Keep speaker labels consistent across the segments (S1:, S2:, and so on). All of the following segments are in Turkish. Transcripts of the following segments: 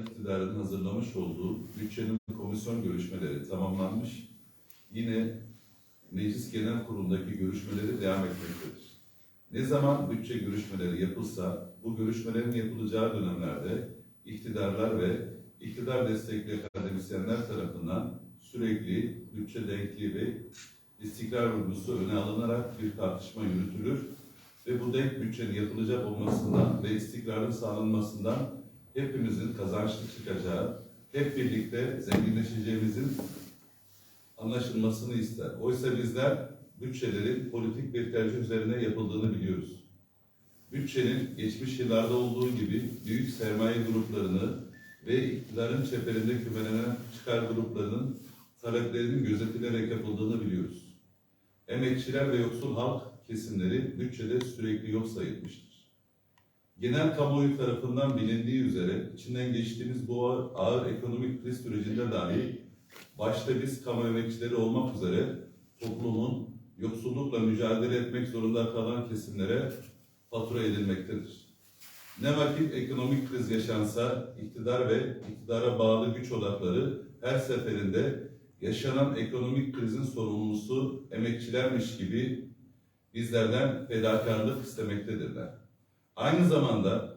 S1: iktidarın hazırlamış olduğu bütçenin komisyon görüşmeleri tamamlanmış. Yine Meclis Genel Kurulu'ndaki görüşmeleri devam etmektedir. Ne zaman bütçe görüşmeleri yapılsa bu görüşmelerin yapılacağı dönemlerde iktidarlar ve iktidar destekli akademisyenler tarafından sürekli bütçe denkliği ve istikrar vurgusu öne alınarak bir tartışma yürütülür ve bu denk bütçenin yapılacak olmasından ve istikrarın sağlanmasından hepimizin kazançlı çıkacağı, hep birlikte zenginleşeceğimizin anlaşılmasını ister. Oysa bizler bütçelerin politik bir tercih üzerine yapıldığını biliyoruz. Bütçenin geçmiş yıllarda olduğu gibi büyük sermaye gruplarını ve iktidarın çeperinde kümelenen çıkar gruplarının taleplerinin gözetilerek yapıldığını biliyoruz. Emekçiler ve yoksul halk kesimleri bütçede sürekli yok sayılmıştır. Genel kamuoyu tarafından bilindiği üzere içinden geçtiğimiz bu ağır, ağır ekonomik kriz sürecinde dahi başta biz kamu emekçileri olmak üzere toplumun yoksullukla mücadele etmek zorunda kalan kesimlere fatura edilmektedir. Ne vakit ekonomik kriz yaşansa iktidar ve iktidara bağlı güç odakları her seferinde yaşanan ekonomik krizin sorumlusu emekçilermiş gibi bizlerden fedakarlık istemektedirler. Aynı zamanda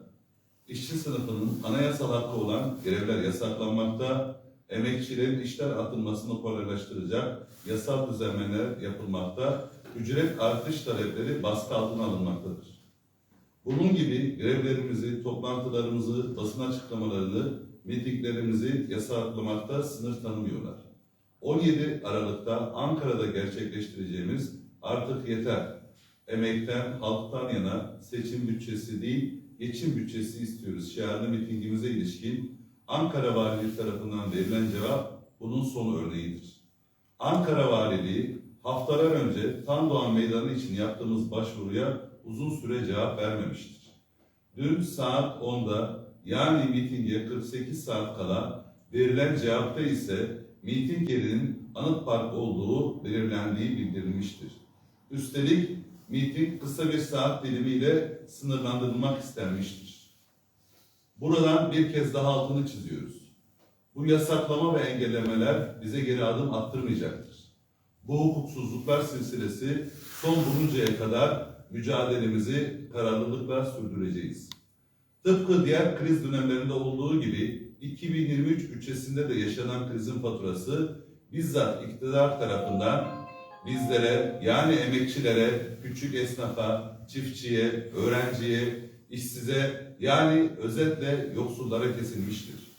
S1: işçi sınıfının anayasal hakkı olan görevler yasaklanmakta, emekçilerin işler atılmasını kolaylaştıracak yasal düzenlemeler yapılmakta, ücret artış talepleri baskı altına alınmaktadır. Bunun gibi grevlerimizi, toplantılarımızı, basın açıklamalarını, mitinglerimizi yasaklamakta sınır tanımıyorlar. 17 Aralık'ta Ankara'da gerçekleştireceğimiz artık yeter, emekten, halktan yana seçim bütçesi değil, geçim bütçesi istiyoruz şiarlı mitingimize ilişkin Ankara Valiliği tarafından verilen cevap bunun son örneğidir. Ankara Valiliği haftalar önce Tandoğan Meydanı için yaptığımız başvuruya uzun süre cevap vermemiştir. Dün saat 10'da yani mitinge 48 saat kala verilen cevapta ise miting yerinin Anıt Park olduğu belirlendiği bildirilmiştir. Üstelik miting kısa bir saat dilimiyle sınırlandırılmak istenmiştir. Buradan bir kez daha altını çiziyoruz. Bu yasaklama ve engellemeler bize geri adım attırmayacaktır. Bu hukuksuzluklar silsilesi son buluncaya kadar mücadelemizi kararlılıkla sürdüreceğiz. Tıpkı diğer kriz dönemlerinde olduğu gibi 2023 bütçesinde de yaşanan krizin faturası bizzat iktidar tarafından bizlere yani emekçilere, küçük esnafa, çiftçiye, öğrenciye, işsize yani özetle yoksullara kesilmiştir.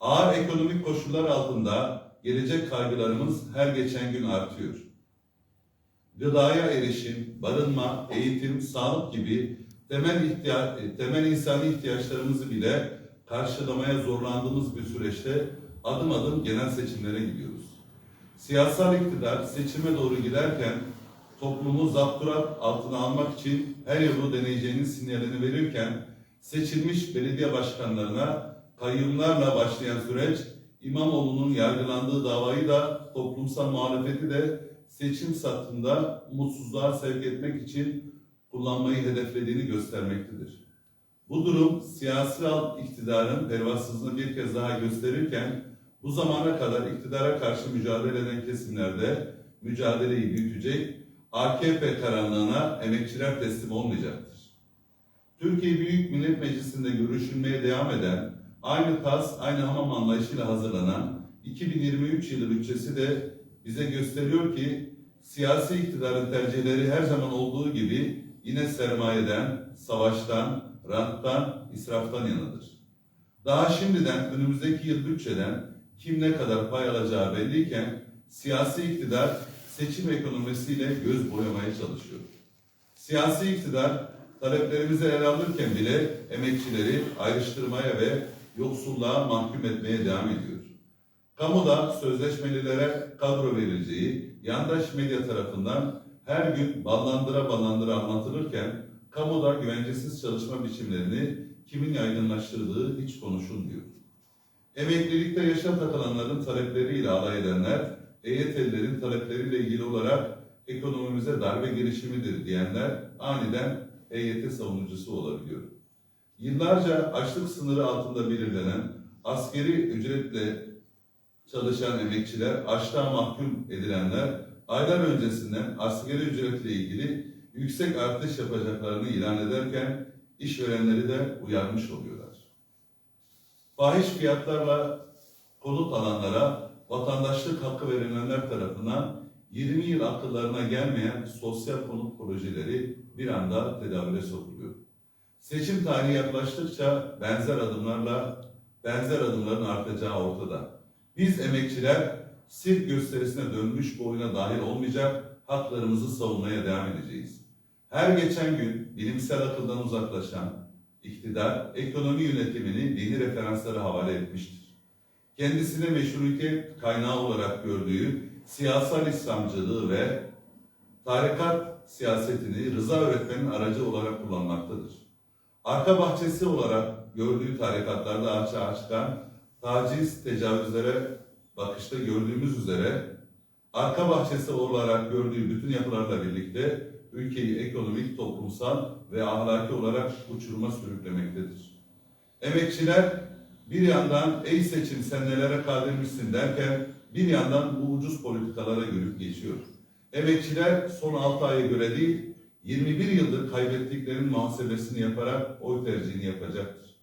S1: Ağır ekonomik koşullar altında gelecek kaygılarımız her geçen gün artıyor. Gıdaya erişim, barınma, eğitim, sağlık gibi temel ihtiyaç, temel insani ihtiyaçlarımızı bile karşılamaya zorlandığımız bir süreçte adım adım genel seçimlere gidiyoruz. Siyasal iktidar seçime doğru giderken toplumu zapturat altına almak için her yolu deneyeceğinin sinyalini verirken seçilmiş belediye başkanlarına kayyumlarla başlayan süreç İmamoğlu'nun yargılandığı davayı da toplumsal muhalefeti de seçim satında umutsuzluğa sevk etmek için kullanmayı hedeflediğini göstermektedir. Bu durum siyasi iktidarın pervasızlığını bir kez daha gösterirken bu zamana kadar iktidara karşı mücadele eden kesimlerde mücadeleyi büyütecek, AKP karanlığına emekçiler teslim olmayacaktır. Türkiye Büyük Millet Meclisi'nde görüşülmeye devam eden, aynı tas, aynı hamam anlayışıyla hazırlanan 2023 yılı bütçesi de bize gösteriyor ki siyasi iktidarın tercihleri her zaman olduğu gibi yine sermayeden, savaştan, ranttan, israftan yanadır. Daha şimdiden önümüzdeki yıl bütçeden kim ne kadar pay alacağı belliyken siyasi iktidar seçim ekonomisiyle göz boyamaya çalışıyor. Siyasi iktidar taleplerimizi ele alırken bile emekçileri ayrıştırmaya ve yoksulluğa mahkum etmeye devam ediyor. Kamuda sözleşmelilere kadro verileceği yandaş medya tarafından her gün ballandıra ballandıra anlatılırken kamuda güvencesiz çalışma biçimlerini kimin yaygınlaştırdığı hiç konuşulmuyor. Emeklilikte yaşa takılanların talepleriyle alay edenler, EYT'lilerin talepleriyle ilgili olarak ekonomimize darbe girişimidir diyenler aniden EYT savunucusu olabiliyor. Yıllarca açlık sınırı altında belirlenen askeri ücretle çalışan emekçiler, açlığa mahkum edilenler aylar öncesinden askeri ücretle ilgili yüksek artış yapacaklarını ilan ederken işverenleri de uyarmış oluyorlar. Fahiş fiyatlarla konut alanlara vatandaşlık hakkı verilenler tarafından 20 yıl akıllarına gelmeyen sosyal konut projeleri bir anda tedavüle sokuluyor. Seçim tarihi yaklaştıkça benzer adımlarla benzer adımların artacağı ortada. Biz emekçiler sirk gösterisine dönmüş bu oyuna dahil olmayacak, haklarımızı savunmaya devam edeceğiz. Her geçen gün bilimsel akıldan uzaklaşan iktidar ekonomi yönetimini dini referanslara havale etmiştir. Kendisine meşruiyet kaynağı olarak gördüğü siyasal İslamcılığı ve tarikat siyasetini rıza öğretmenin aracı olarak kullanmaktadır. Arka bahçesi olarak gördüğü tarikatlarda açığa çıkan taciz, tecavüzlere bakışta gördüğümüz üzere arka bahçesi olarak gördüğü bütün yapılarla birlikte ülkeyi ekonomik, toplumsal ve ahlaki olarak uçuruma sürüklemektedir. Emekçiler bir yandan ey seçim sen nelere kadirmişsin derken bir yandan bu ucuz politikalara gülüp geçiyor. Emekçiler son 6 aya göre değil 21 yıldır kaybettiklerinin muhasebesini yaparak oy tercihini yapacaktır.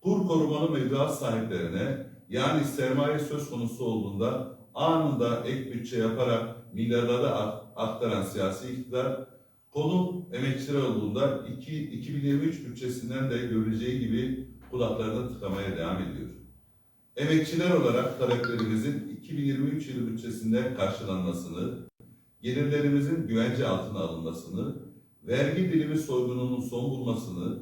S1: Kur korumalı mevduat sahiplerine yani sermaye söz konusu olduğunda anında ek bütçe yaparak milyarlara ak- aktaran siyasi iktidar konu emekçiler olduğunda iki- 2023 bütçesinden de görüleceği gibi kulaklarını tıkamaya devam ediyor. Emekçiler olarak taleplerimizin 2023 yılı bütçesinde karşılanmasını, gelirlerimizin güvence altına alınmasını, vergi dilimi soygununun son bulmasını,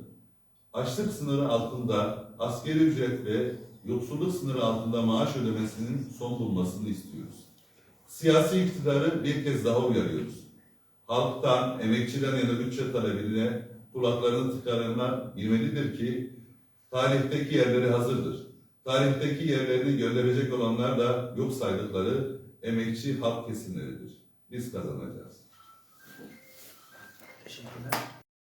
S1: açlık sınırı altında askeri ücret ve yoksulluk sınırı altında maaş ödemesinin son bulmasını istiyoruz. Siyasi iktidarı bir kez daha uyarıyoruz. Halktan, emekçiden yana bütçe talebine kulaklarını tıkaranlar bilmelidir ki tarihteki yerleri hazırdır. Tarihteki yerlerini gönderecek olanlar da yok saydıkları emekçi halk kesimleridir. Biz kazanacağız.
S2: Teşekkürler.